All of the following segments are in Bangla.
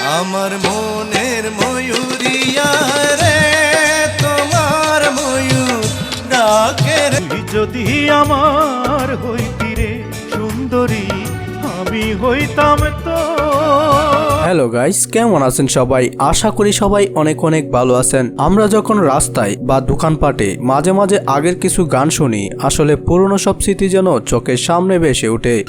আমার মনের ময়ূরিয়া রে তোমার ময়ূর ডাকে যদি আমার হইতি রে সুন্দরী আমি হইতাম তো। হ্যালো গাইস কেমন আছেন সবাই? আশা করি সবাই অনেক অনেক ভালো আছেন। আমরা যখন রাস্তায় বা দোকানপাটে মাঝে মাঝে আগের কিছু গান শুনি আসলে পুরনো সব স্মৃতি যেন চোখের সামনে ভেসে ওঠে।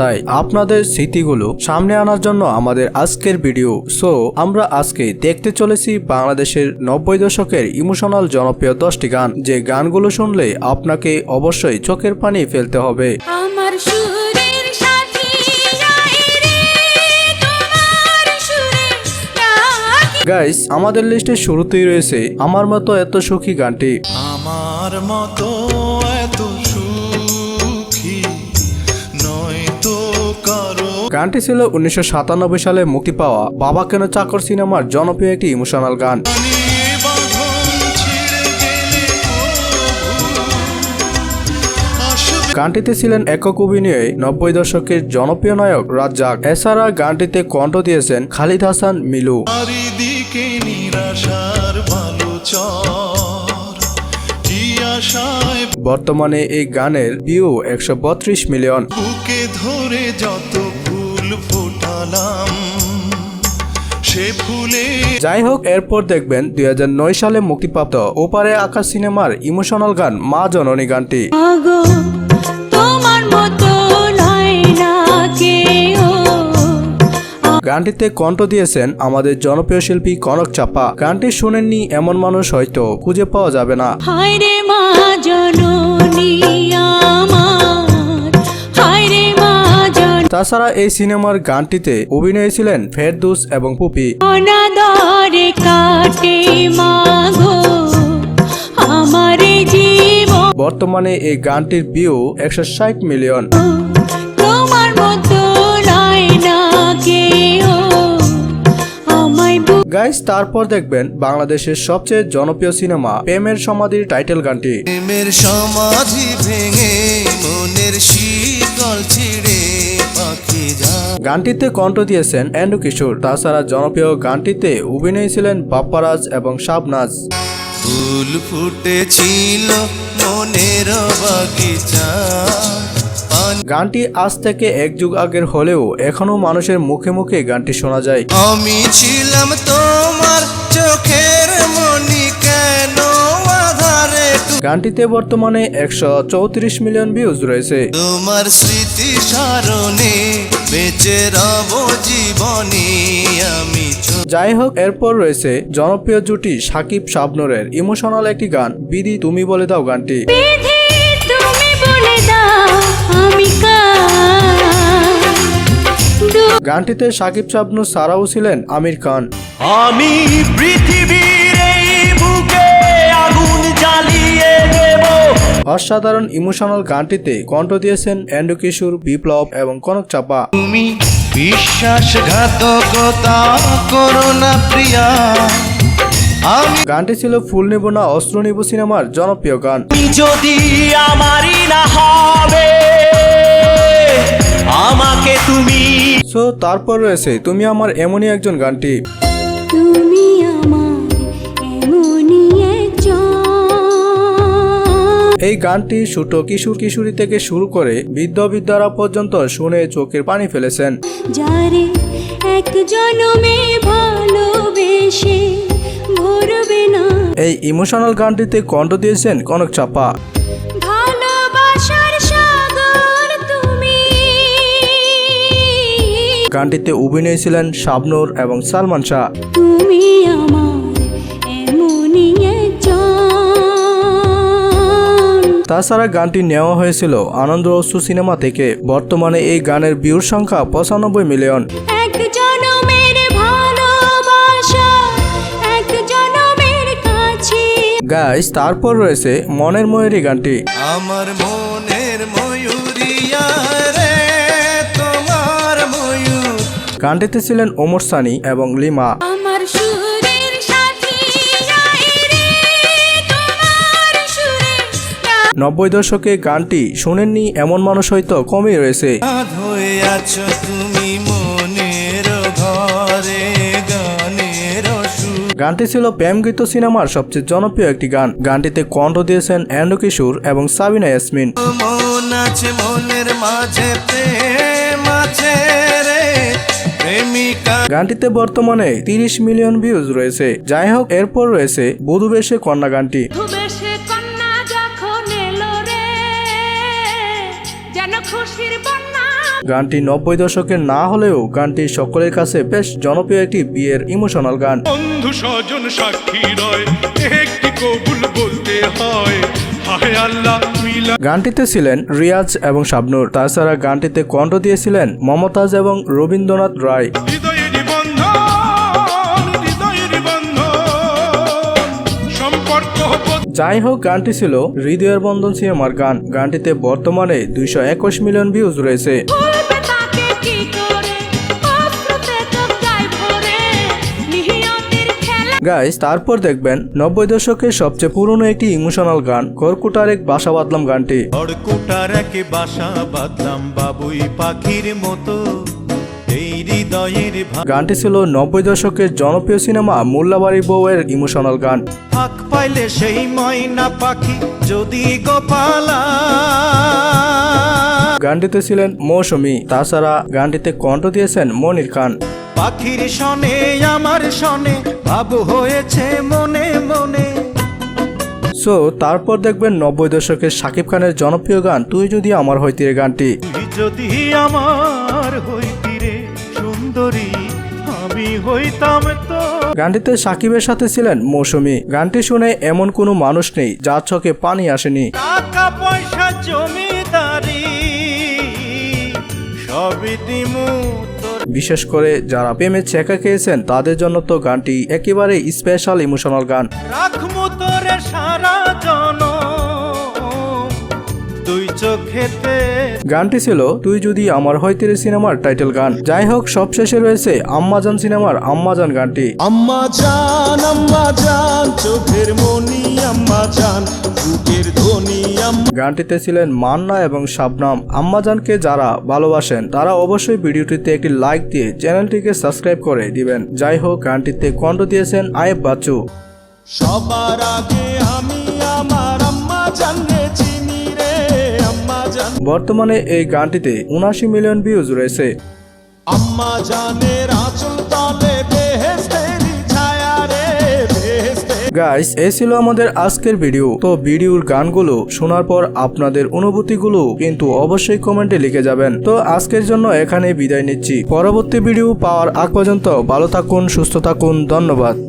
তাই আপনাদের স্মৃতিগুলো সামনে আনার জন্য আমাদের আজকের ভিডিও। সো আমরা আজকে দেখতে চলেছি বাংলাদেশের নব্বই দশকের ইমোশনাল জনপ্রিয় দশটি গান। যে গানগুলো শুনলে আপনাকে অবশ্যই চোখের পানি ফেলতে হবে। আমার গাইস আমাদের লিস্টের শুরুতেই রয়েছে আমার মতো এত সুখী গানটি। আমার মতো এত গানটি ছিল উনিশশো সাতানব্বই সালে মুক্তি পাওয়া বাবা কেন চাকর সিনেমার জনপ্রিয় একটি ইমোশনাল গান। গানটিতে ছিলেন একক অভিনয়ে নব্বই দশকের জনপ্রিয় নায়ক রাজ্জাক। এছাড়া গানটিতে কণ্ঠ দিয়েছেন খালিদ হাসান মিলু। বর্তমানে এই গানের ভিউ একশো বত্রিশ মিলিয়ন। ধরে যত ফোটালাম। সে ফুলে যাই হোক এরপর দেখবেন দুই হাজার নয় সালে মুক্তিপ্রাপ্ত ওপারে আকাশ সিনেমার ইমোশনাল গান মা জননী গানটি। তোমার মতো না গানটিতে কণ্ঠ দিয়েছেন আমাদের জনপ্রিয় শিল্পী কনক চাপা। গানটি শুনেননি এমন মানুষ হয়তো খুঁজে পাওয়া যাবে না। তাছাড়া এই সিনেমার গানটিতে অভিনয় ছিলেন ফেরদুস এবং পুপি। বর্তমানে এই গানটির ভিউ একশো ষাট মিলিয়ন গাইস তারপর দেখবেন বাংলাদেশের সবচেয়ে জনপ্রিয় সিনেমা প্রেমের সমাধির টাইটেল গানটি। প্রেমের সমাধি ভেঙে মনের শীতল ছিড়ে গানটিতে কণ্ঠ দিয়েছেন এন্ডু কিশোর। তাছাড়া জনপ্রিয় গানটিতে অভিনয় ছিলেন বাপ্পারাজ এবং শাবনাজ। ফুল ফুটেছিল মনের বাগিচা। গানটি আজ থেকে এক যুগ আগের হলেও এখনও মানুষের মুখে মুখে গানটি শোনা যায়। আমি ছিলাম তোমার চোখের মনি কেন আধারে গানটিতে বর্তমানে একশো চৌত্রিশ মিলিয়ন ভিউজ রয়েছে। তোমার স্মৃতি সারণে বেঁচে রব জীবনে আমি যাই হোক এরপর রয়েছে জনপ্রিয় জুটি সাকিব শাবনুরের ইমোশনাল একটি গান বিধি তুমি বলে দাও গানটি। গানটিতে সাকিব শাবনুর সারাও ছিলেন আমির খান। আমি পৃথিবীর এই বুকে আগুন জ্বালিয়ে দেব। অসাধারণ ইমোশনাল গানটিতে কণ্ঠ দিয়েছেন এন্ডু কিশোর বিপ্লব এবং কনক চাপা। তুমি বিশ্বাসঘাতকতা করো না প্রিয়া। গানটি ছিল ফুল নেব না অস্ত্র নেব সিনেমার জনপ্রিয় গান। যদি আমারই না হবে সো তারপর রয়েছে তুমি আমার এমনই একজন গানটি। তুমি আমার এমনই এই গানটি ছোট কিশোর কিশোরী থেকে শুরু করে বৃদ্ধ বৃদ্ধারা পর্যন্ত শুনে চোখের পানি ফেলেছেন। যারে এক জনমে ভালোবেসে ভরবে না। এই ইমোশনাল গানটিতে কণ্ঠ দিয়েছেন কনক চাপা। গানটিতে অভিনয় ছিলেন শাবনুর এবং সালমান শাহ। তুমি তাছাড়া গানটি নেওয়া হয়েছিল আনন্দ অশ্রু সিনেমা থেকে। বর্তমানে এই গানের ভিউর সংখ্যা পঁচানব্বই মিলিয়ন। গাইস তারপর রয়েছে মনের ময়ূরী গানটি। আমার গানটিতে ছিলেন ওমর সানি এবং লিমা। নব্বই দশকে গানটি শোনেননি এমন মানুষ হয়তো কমই রয়েছে। আধ আছো তুমি মনের ঘরে গানের গানটি ছিল প্রেম গীত সিনেমার সবচেয়ে জনপ্রিয় একটি গান। গানটিতে কণ্ঠ দিয়েছেন অ্যান্ড্রু কিশোর এবং সাবিনা ইয়াসমিন। মন আছে মনের মাঝে গানটিতে বর্তমানে তিরিশ মিলিয়ন ভিউজ রয়েছে। যাই হোক এরপর রয়েছে বধু বেশে কন্যা গানটি। ধুবেশে কন্যা যখন এলো রে যেন খুশির বন্যা। গানটি নব্বই দশকের না হলেও গানটি সকলের কাছে বেশ জনপ্রিয় একটি বিয়ের ইমোশনাল গান। বন্ধু স্বজন সাক্ষী রয় একটি কবুল বলতে হয় হায় আল্লাহ মিলা গানটিতে ছিলেন রিয়াজ এবং শাবনুর। তাছাড়া গানটিতে কণ্ঠ দিয়েছিলেন মমতাজ এবং রবীন্দ্রনাথ রায়। যাই হোক গানটি ছিল হৃদয়ের বন্ধন সিনেমার গান। গানটিতে বর্তমানে দুইশো একুশ মিলিয়ন ভিউজ রয়েছে। গাইস তারপর দেখবেন নব্বই দশকের সবচেয়ে পুরনো একটি ইমোশনাল গান কর্কুটার এক বাসা বাদলাম গানটি। খড়কুটার এক বাসা বাঁধলাম বাবুই পাখির মতো। হৃদয়ের গানটি ছিল নব্বই দশকের জনপ্রিয় সিনেমা মোল্লাবাড়ি বউয়ের ইমোশনাল গান। ফাঁক পাইলে সেই ময়না পাখি যদি গোপালা। গানটিতে ছিলেন মৌসুমী তাছাড়া গানটিতে কণ্ঠ দিয়েছেন মনির খান। পাখির সনে আমার সনে ভাবু হয়েছে মনে মনে। সো তারপর দেখবেন নব্বই দশকের শাকিব খানের জনপ্রিয় গান তুই যদি আমার হইতিরে গানটি। যদি আমার হইতি সুন্দরী আমি হইতাম তো। গানটিতে সাকিবের সাথে ছিলেন মৌসুমী। গানটি শুনে এমন কোনো মানুষ নেই যার চোখে পানি আসেনি। টাকা পয়সা জমিদারি সবই দিমু বিশেষ করে যারা প্রেমে চেকা খেয়েছেন তাদের জন্য তো গানটি একেবারে স্পেশাল ইমোশনাল গান। রাখমু তোরে সারা জন দুই চোখেতে গানটি ছিল তুই যদি আমার হইতিরে সিনেমার টাইটেল গান। যাই হোক সবশেষে রয়েছে আম্মাজান সিনেমার আম্মাজান গানটি। আম্মা জান আম্মা জান চোখের মনি আম্মা জান বুকের ধ্বনি আম্মা গানটিতে ছিলেন মান্না এবং শাবনাম। আম্মাজানকে যারা ভালোবাসেন তারা অবশ্যই ভিডিওটিতে একটি লাইক দিয়ে চ্যানেলটিকে সাবস্ক্রাইব করে দিবেন। যাই হোক গানটিতে কণ্ঠ দিয়েছেন আয়েব বাচ্চু। সবার আগে আমি আমার আম্মা জান বর্তমানে এই গানটিতে উনাশি মিলিয়ন ভিউজ রয়েছে। আম্মা জানের আঁচল তলে বেহেস্তেরি ছায়া রে গাইস এই ছিল আমাদের আজকের ভিডিও তো ভিডিওর গানগুলো শোনার পর আপনাদের অনুভূতিগুলো কিন্তু অবশ্যই কমেন্টে লিখে যাবেন। তো আজকের জন্য এখানে বিদায় নিচ্ছি। পরবর্তী ভিডিও পাওয়ার আগ পর্যন্ত ভালো থাকুন সুস্থ থাকুন ধন্যবাদ।